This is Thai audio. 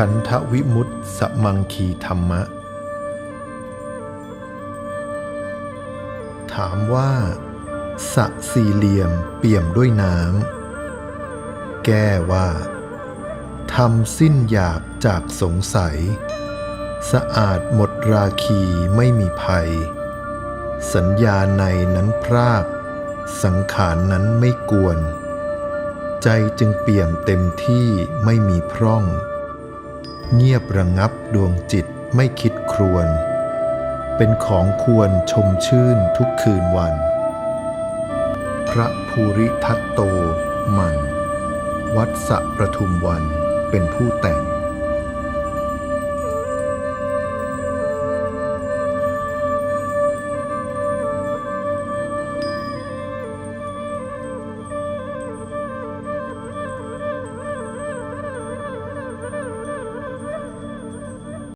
ขันธวิมุตสมังคีธรรมะ ถามว่าสะสี่เหลี่ยมเปี่ยมด้วยน้ำ แก้ว่าทำสิ้นอยากจากสงสัย สะอาดหมดราคีไม่มีภัย สัญญาในนั้นพรากสังขารนนั้นไม่กวน ใจจึงเปี่ยมเต็มที่ไม่มีพร่อง เงียบระงับดวงจิตไม่คิดครวน เป็นของควรชมชื่นทุกคืนวัน พระภูริทัตโตมัน วัดสะประทุมวันเป็นผู้แต่ง